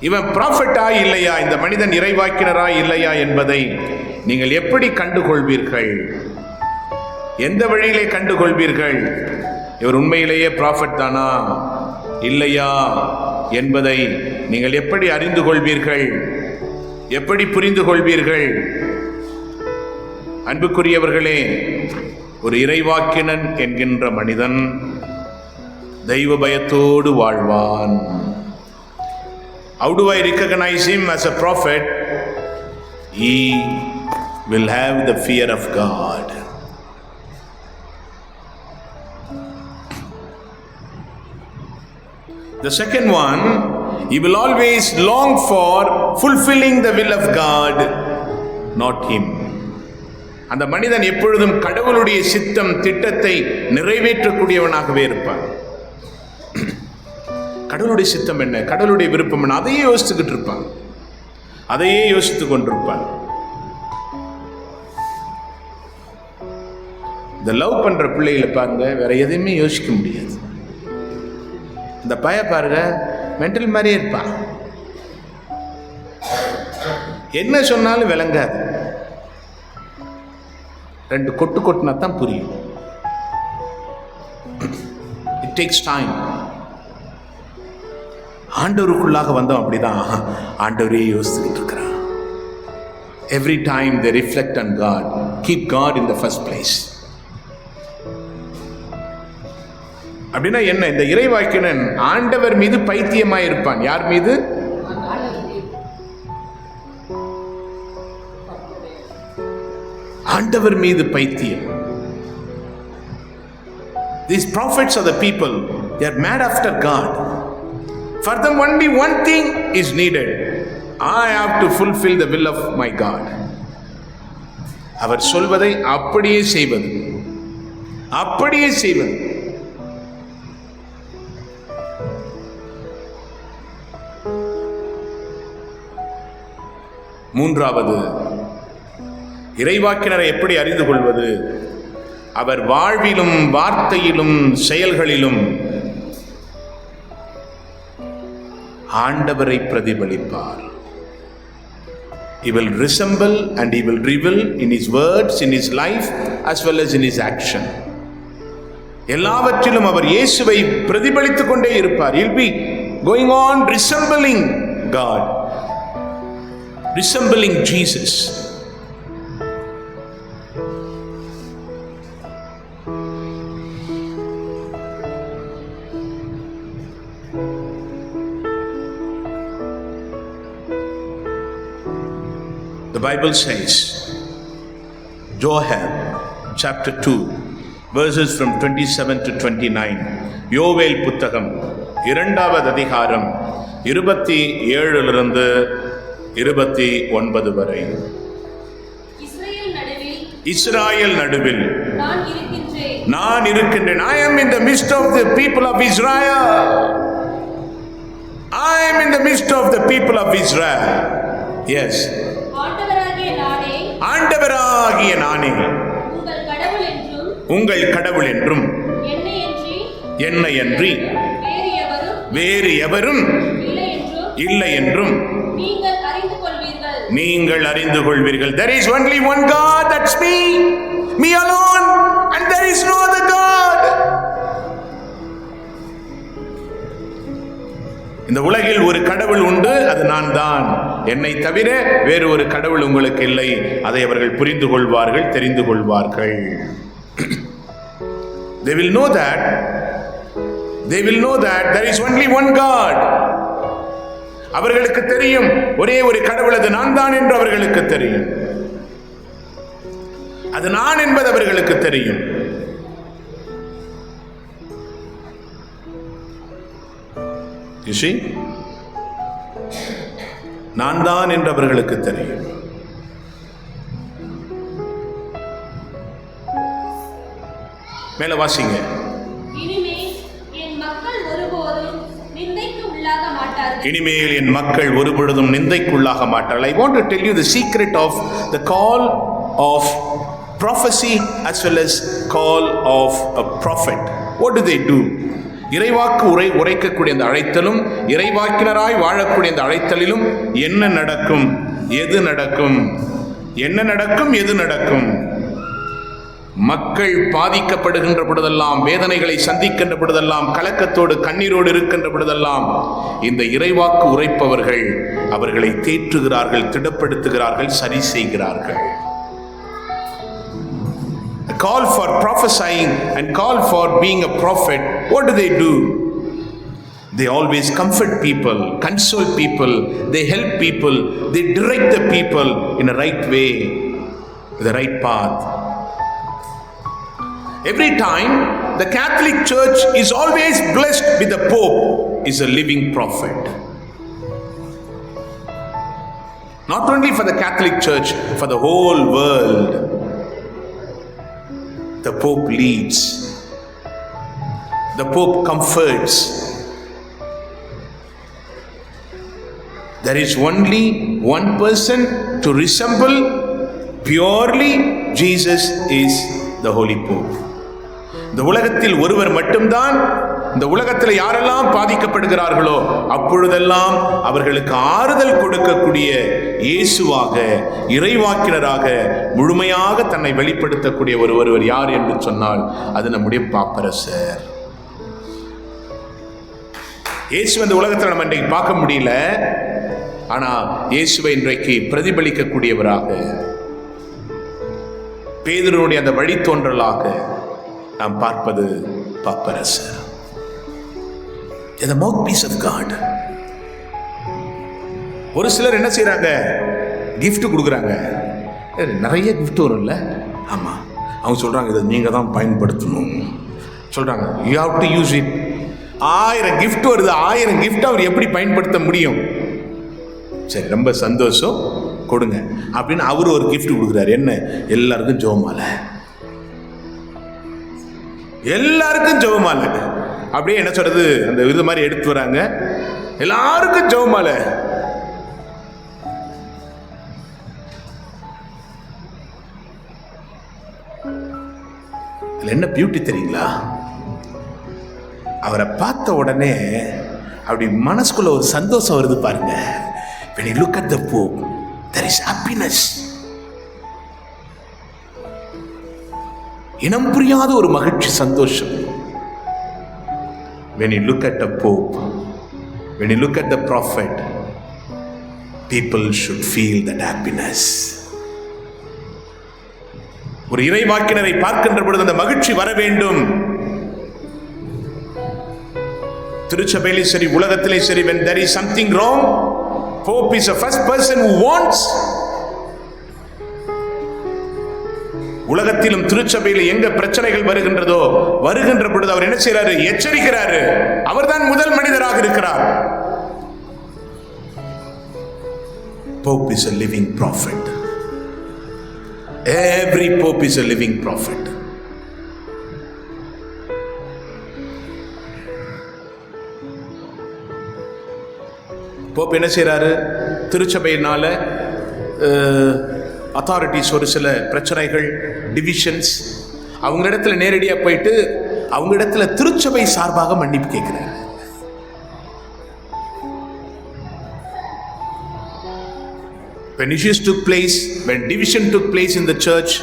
இவன் ப்ராஃபிட்டா இல்லையா? இந்த மனிதன் இறைவாக்கினரா இல்லையா என்பதை நீங்கள் எப்படி கண்டுகொள்வீர்கள்? எந்த வழியிலே கண்டுகொள்வீர்கள்? இவர் உண்மையிலேயே ப்ராஃபிட் தானா? இல்லையா என்பதை நீங்கள் எப்படி அறிந்து கொள்வீர்கள் எப்படி புரிந்து கொள்வீர்கள் அன்புக்குரியவர்களே ஒரு இறைவாக்கினன் என்கின்ற மனிதன் தெய்வ பயத்தோடு வாழ்வான். How do I recognize him as a prophet? He will have the fear of God. The second one, he will always long for fulfilling the will of God, not him. அந்த மனிதன் எப்பொழுதும் கடவுளுடைய சித்தம் திட்டத்தை நிறைவேற்றக்கூடியவனாகவே இருப்பான் கடவுளுடைய சித்தம் என்ன? கடவுளுடைய விருப்பம் என்ன? அதையே யோசித்துக்கிட்டு இருப்பான் அதையே யோசித்துக் கொண்டிருப்பான் இந்த லவ் பண்ற பிள்ளைகளை பாருங்க வேற எதையுமே யோசிக்க முடியாது. இந்த பய பாருங்க மென்டல் மாதிரியே இருப்பான். என்ன சொன்னாலும் விளங்காது. ரெண்டு கொட்டு கொட்டினா தான் புரியும். இட் டேக்ஸ் டைம் ஆண்டவருக்குள்ளாக வந்தோம் அப்படிதான் ஆண்டவரே யோசிச்சுக்கிட்டு இருக்கிறான் every time the reflect and God keep God in the first place அப்படின்னா என்ன? இந்த இறைவாக்கினன் ஆண்டவர் மீது பைத்தியமாய் இருப்பான். யார் மீது? ஆண்டவர் மீது பைத்தியம். These prophets of the people they're mad after God For them, only one thing is needed. I have to fulfill the will of my God. அவர் சொல்வதை அப்படியே செய்வது. அப்படியே செய்வது. மூன்றாவது இறைவாக்கினரை எப்படி அறிந்து கொள்வது? அவர் வாழ்விலும் வார்த்தையிலும் செயல்களிலும் ஆண்டவரை பிரதிபலிப்பார். He will resemble and he will reveal in his words, in his life, as well as in his action. எல்லாவற்றிலும் அவர் இயேசுவை பிரதிபலித்துக் கொண்டே இருப்பார். He'll be going on resembling God resembling Jesus The Bible says, Joab chapter 2, verses from 27 to 29, யோவேல் புத்தகம் இரண்டாவது அதிகாரம் இருபத்தி ஏழிலிருந்து இருபத்தி ஒன்பது வரை இஸ்ராயல் நடுவில் நான் இருக்கின்றேன் நான் இருக்கின்றேன் I am in the midst of the people of Israel. I am in the midst of the people of ஆண்டவராகிய நானே. உங்கள் கடவுள் என்றும் என்னையன்றி வேறு எவரும் இல்லை என்றும் இல்லை என்றும். நீங்கள் அறிந்து கொள்வீர்கள். நீங்கள் அறிந்து கொள்வீர்கள். There is only one god that's me. Me alone and there is no other god. இந்த உலகில் ஒரு கடவுள் உண்டு அது நான் தான் என்னை தவிர வேறு ஒரு கடவுள் உங்களுக்கு இல்லை. அதை அவர்கள் புரிந்து கொள்வார்கள் தெரிந்து கொள்வார்கள் they will know that they will know that there is only one God அவர்களுக்கு தெரியும் ஒரே ஒரு கடவுள் அது நான் தான் என்று அவர்களுக்கு தெரியும். அது நான் என்பது அவர்களுக்கு தெரியும். You see? நான் தான் என்று அவர்களுக்கு தெரியும். மேல வாசிங்க. இனிமேல் என் மக்கள் ஒருபொழுதும் நிந்தைக்குள்ளாக மாட்டார்கள். I want to tell you the secret of the call of prophecy as well as call of a prophet. What do they do? இறைவாக்கு உரை உரைக்கக்கூடிய அந்த அழைத்தலும் இறைவாக்கினராய் வாழக்கூடிய அந்த அழைத்தலிலும் என்ன நடக்கும்? எது நடக்கும்? என்ன நடக்கும்? எது நடக்கும்? மக்கள் பாதிக்கப்படுகின்ற பொழுதெல்லாம் வேதனைகளை சந்திக்கின்ற பொழுதெல்லாம் கலக்கத்தோடு கண்ணீரோடு இருக்கின்ற பொழுதெல்லாம் இந்த இறைவாக்கு உரைப்பவர்கள் அவர்களை தேற்றுகிறார்கள் திடப்படுத்துகிறார்கள் சரி செய்கிறார்கள். Call for prophesying and call for being a prophet what do they do they always comfort people console people they help people they direct the people in a right way the right path Every time the Catholic Church is always blessed with the Pope is a living prophet. Not only for the Catholic Church, for the whole world. The Pope leads. The Pope comforts. There is only one person to resemble purely Jesus is the Holy Pope. இந்த உலகத்தில் ஒருவர் மட்டும்தான் இந்த உலகத்தில் யாரெல்லாம் பாதிக்கப்படுகிறார்களோ அப்பொழுதெல்லாம் அவர்களுக்கு ஆறுதல் கொடுக்கக்கூடிய இயேசுவாக இறைவாக்கினராக முழுமையாக தன்னை வெளிப்படுத்தக்கூடிய ஒரு ஒருவர் யார் என்று சொன்னால் அது நம்முடைய பாப்பரசர். இயேசு இந்த உலகத்தில் நம்ம இன்றைக்கு பார்க்க முடியல. ஆனால் இயேசுவை இன்றைக்கு பிரதிபலிக்கக்கூடியவராக பேதருடைய அந்த வழித்தோன்றலாக நாம் பார்ப்பது பாப்பரசர். The mouthpiece of God. ஒரு சிலர் என்ன செய்றாங்க? gift கொடுக்குறாங்க. நிறைய gift வரும்ல? ஆமா. அவங்க சொல்றாங்க இதை நீங்க தான் பயன்படுத்தணும். சொல்றாங்க you have to use it ஆயிரம் gift வருது ஆயிரம் gift அவர் எப்படி பயன்படுத்த முடியும்? சரி ரொம்ப சந்தோஷம். கொடுங்க. அப்படின்னு அவர் ஒரு gift கொடுக்குறாரு. என்ன? எல்லாருக்கும் ஜோமாலை எல்லாருக்கும் ஜெபமாலை. அப்படியே என்ன சொல்றது? அந்த விருது மாதிரி எடுத்து வராங்க. எல்லாருக்கும் ஜெபமாலை இதுல என்ன பியூட்டி தெரியுங்களா? அவரை பார்த்த உடனே அப்படி மனசுக்குள்ள ஒரு சந்தோஷம் வருது பாருங்க. When you look at the pope there is happiness. இனம் புரியாத ஒரு மகிழ்ச்சி சந்தோஷம். When you look at the pope when you look at the prophet people should feel that happiness ஒரு இறைவாக்கினரை பார்க்கின்ற பொழுது அந்த மகிழ்ச்சி வர வேண்டும் திருச்சபையிலே சரி உலகத்திலே சரி when there is something wrong pope is the first person who wants உலகத்திலும் திருச்சபையில் எங்க பிரச்சனைகள் வருகின்றதோ வருகின்ற பொழுது அவர் என்ன செய்யறாரு எச்சரிக்கிறாரு அவர்தான் முதல் மனிதராக இருக்கிறார் Pope is a living prophet. Every Pope is a living prophet. Pope என்ன செய்கிறாரு திருச்சபையினால அத்தாரிட்டிஸ் ஒரு சில பிரச்சனைகள் டிவிஷன்ஸ் அவங்களிடத்துல நேரடியாக போயிட்டு அவங்களிடத்துல திருச்சபை சார்பாக மன்னிப்பு கேட்கிறாரு when issues took place, when division took place in the church,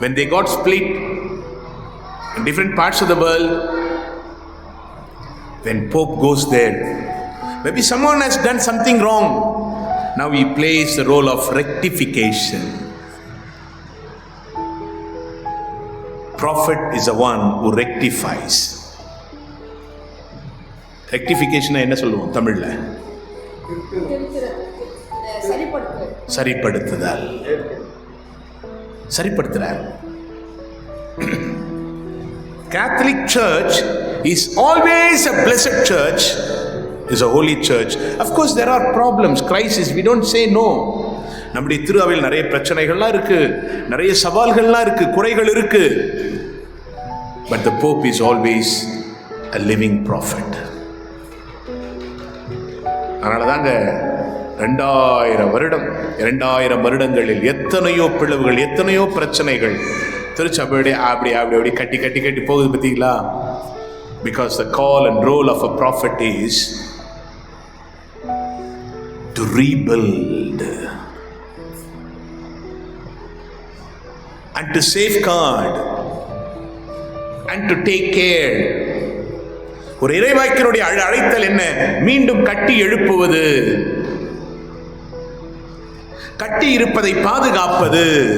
when they got split in different parts of the world, when Pope goes there, maybe someone has done something wrong. Now he plays the role of rectification. Prophet is a one who rectifies ரெக்டிஃபிகேஷனை என்ன சொல்லுவோம் தமிழில் சரிப்படுத்துதல் சரிப்படுத்துகிறார் Catholic church is always a blessed church is a holy church of course there are problems crisis we don't say no நம்முடைய திருவாவில் நிறைய பிரச்சனைகள்லாம் இருக்குது நிறைய சவால்கள்லாம் இருக்குது குறைகள் இருக்குது but the pope is always a living prophet அதனால தாங்க ரெண்டாயிரம் வருடம் இரண்டாயிரம் வருடங்களில் எத்தனையோ பிளவுகள் எத்தனையோ பிரச்சனைகள் திருச்சபடி அப்படி அப்படி அப்படி கட்டி கட்டி கட்டி போகுது பார்த்தீங்களா? Because the call and role of a prophet is to rebuild and to safeguard and to take care ஒரு இறைவாக்கினுடைய அழ- அழைத்தல் என்ன? மீண்டும் கட்டி எழுப்புவது. கட்டி இருப்பதை பாதுகாப்பது.